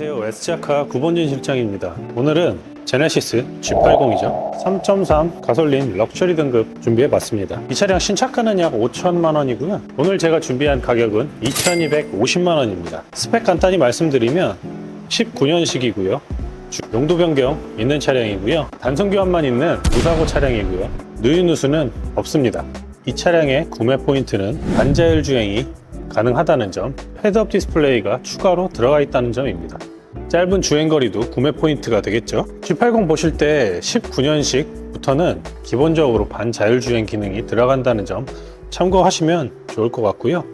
안녕하세요. S자카 구본진 실장입니다. 오늘은 제네시스 G80이죠. 3.3 가솔린 럭셔리 등급 준비해봤습니다. 이 차량 신차가는 약 5천만 원이고요. 오늘 제가 준비한 가격은 2,250만 원입니다. 스펙 간단히 말씀드리면 19년식이고요. 용도 변경 있는 차량이고요. 단순 교환만 있는 무사고 차량이고요. 누유 누수는 없습니다. 이 차량의 구매 포인트는 반자율 주행이 가능하다는 점, 헤드업 디스플레이가 추가로 들어가 있다는 점입니다. 짧은 주행거리도 구매 포인트가 되겠죠. G80 보실 때 19년식부터는 기본적으로 반자율 주행 기능이 들어간다는 점 참고하시면 좋을 것 같고요.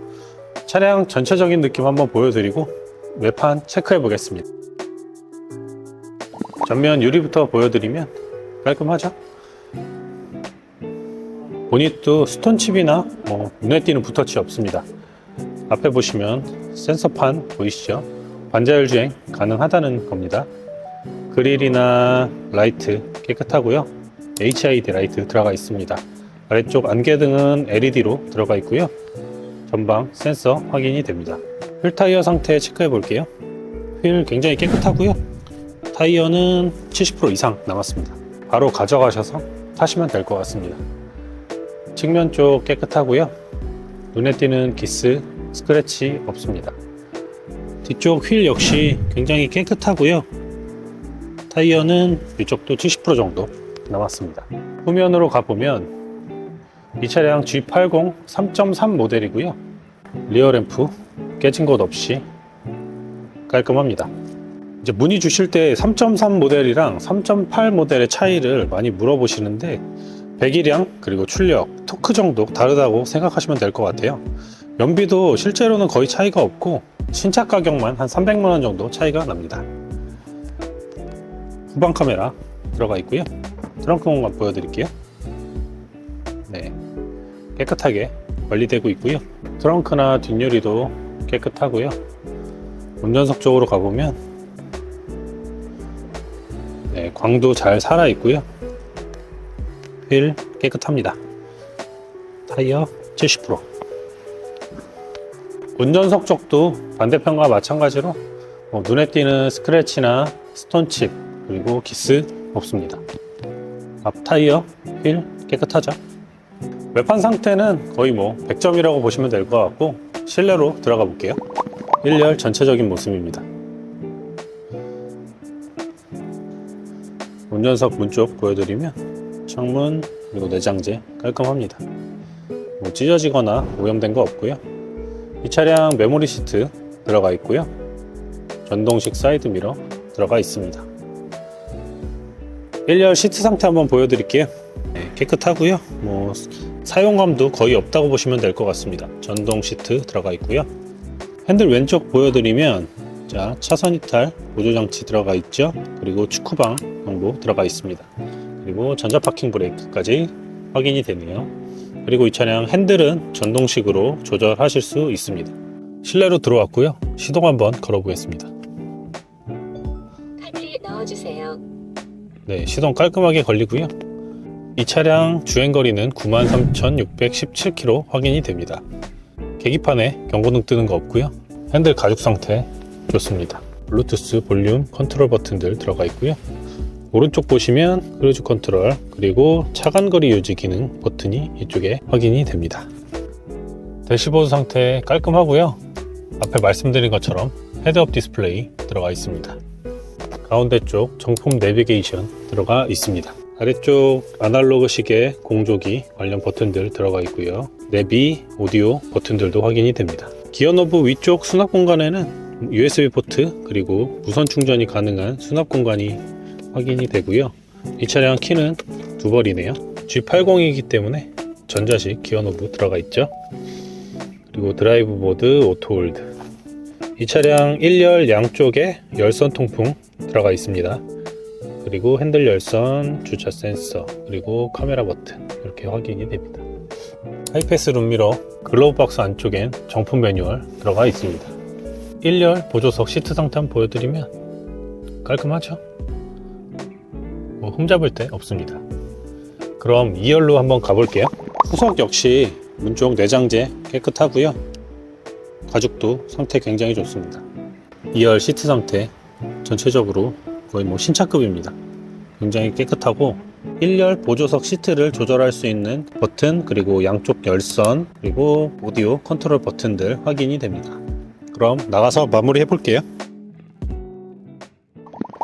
차량 전체적인 느낌 한번 보여드리고 외판 체크해 보겠습니다. 전면 유리부터 보여드리면 깔끔하죠? 보닛도 스톤칩이나 뭐 눈에 띄는 붓터치 없습니다. 앞에 보시면 센서판 보이시죠? 반자율 주행 가능하다는 겁니다. 그릴이나 라이트 깨끗하고요. HID 라이트 들어가 있습니다. 아래쪽 안개등은 LED로 들어가 있고요. 전방 센서 확인이 됩니다. 휠 타이어 상태 체크해 볼게요. 휠 굉장히 깨끗하고요. 타이어는 70% 이상 남았습니다. 바로 가져가셔서 타시면 될 것 같습니다. 측면 쪽 깨끗하고요. 눈에 띄는 기스, 스크래치 없습니다. 뒤쪽 휠 역시 굉장히 깨끗하고요. 타이어는 이쪽도 70% 정도 남았습니다. 후면으로 가보면 이 차량 G80 3.3 모델이고요. 리어 램프 깨진 곳 없이 깔끔합니다. 이제 문의 주실 때 3.3 모델이랑 3.8 모델의 차이를 많이 물어보시는데 배기량 그리고 출력, 토크 정도 다르다고 생각하시면 될 것 같아요. 연비도 실제로는 거의 차이가 없고 신차 가격만 한 300만 원 정도 차이가 납니다. 후방 카메라 들어가 있고요. 트렁크 공간 보여드릴게요. 네, 깨끗하게 관리되고 있고요. 트렁크나 뒷유리도 깨끗하고요. 운전석 쪽으로 가보면 네, 광도 잘 살아 있고요. 휠 깨끗합니다. 타이어 70%. 운전석 쪽도 반대편과 마찬가지로 뭐 눈에 띄는 스크래치나 스톤칩 그리고 기스 없습니다. 앞 타이어 휠 깨끗하죠. 외판 상태는 거의 뭐 100점이라고 보시면 될 것 같고 실내로 들어가 볼게요. 1열 전체적인 모습입니다. 운전석 문 쪽 보여드리면 창문 그리고 내장재 깔끔합니다. 뭐 찢어지거나 오염된 거 없고요. 이 차량 메모리 시트 들어가 있고요. 전동식 사이드 미러 들어가 있습니다. 1열 시트 상태 한번 보여드릴게요. 네, 깨끗하고요. 뭐 사용감도 거의 없다고 보시면 될 것 같습니다. 전동 시트 들어가 있고요. 핸들 왼쪽 보여드리면 자 차선 이탈 보조 장치 들어가 있죠. 그리고 축구방 정보 들어가 있습니다. 그리고 전자 파킹 브레이크까지 확인이 되네요. 그리고 이 차량 핸들은 전동식으로 조절하실 수 있습니다. 실내로 들어왔고요. 시동 한번 걸어보겠습니다. 카드에 넣어주세요. 네, 시동 깔끔하게 걸리고요. 이 차량 주행거리는 93,617km 확인이 됩니다. 계기판에 경고등 뜨는 거 없고요. 핸들 가죽 상태 좋습니다. 블루투스 볼륨 컨트롤 버튼들 들어가 있고요. 오른쪽 보시면 크루즈 컨트롤 그리고 차간거리 유지 기능 버튼이 이쪽에 확인이 됩니다. 대시보드 상태 깔끔하고요. 앞에 말씀드린 것처럼 헤드업 디스플레이 들어가 있습니다. 가운데 쪽 정품 내비게이션 들어가 있습니다. 아래쪽 아날로그 시계 공조기 관련 버튼들 들어가 있고요. 내비, 오디오 버튼들도 확인이 됩니다. 기어 노브 위쪽 수납 공간에는 USB 포트 그리고 무선 충전이 가능한 수납 공간이 확인이 되고요. 이 차량 키는 두 벌이네요. G80이기 때문에 전자식 기어 노브 들어가 있죠. 그리고 드라이브 보드 오토 홀드. 이 차량 1열 양쪽에 열선 통풍 들어가 있습니다. 그리고 핸들 열선, 주차 센서, 그리고 카메라 버튼 이렇게 확인이 됩니다. 하이패스 룸미러, 글로브 박스 안쪽엔 정품 매뉴얼 들어가 있습니다. 1열 보조석 시트 상태 한번 보여드리면 깔끔하죠? 뭐 흠잡을 데 없습니다. 그럼 2열로 한번 가볼게요. 후석 역시 문쪽 내장재 깨끗하고요. 가죽도 상태 굉장히 좋습니다. 2열 시트 상태 전체적으로 거의 뭐 신차급입니다. 굉장히 깨끗하고 1열 보조석 시트를 조절할 수 있는 버튼 그리고 양쪽 열선 그리고 오디오 컨트롤 버튼들 확인이 됩니다. 그럼 나가서 마무리 해볼게요.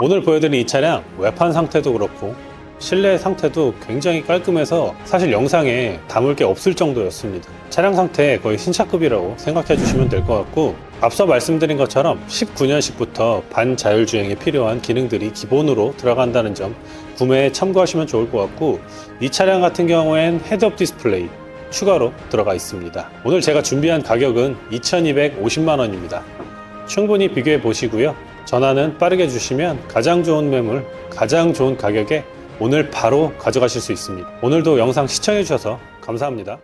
오늘 보여드린 이 차량 외판 상태도 그렇고 실내 상태도 굉장히 깔끔해서 사실 영상에 담을 게 없을 정도였습니다. 차량 상태 거의 신차급이라고 생각해 주시면 될 것 같고 앞서 말씀드린 것처럼 19년식부터 반자율주행에 필요한 기능들이 기본으로 들어간다는 점 구매에 참고하시면 좋을 것 같고 이 차량 같은 경우엔 헤드업 디스플레이 추가로 들어가 있습니다. 오늘 제가 준비한 가격은 2,250만 원입니다. 충분히 비교해 보시고요. 전화는 빠르게 주시면 가장 좋은 매물, 가장 좋은 가격에 오늘 바로 가져가실 수 있습니다. 오늘도 영상 시청해 주셔서 감사합니다.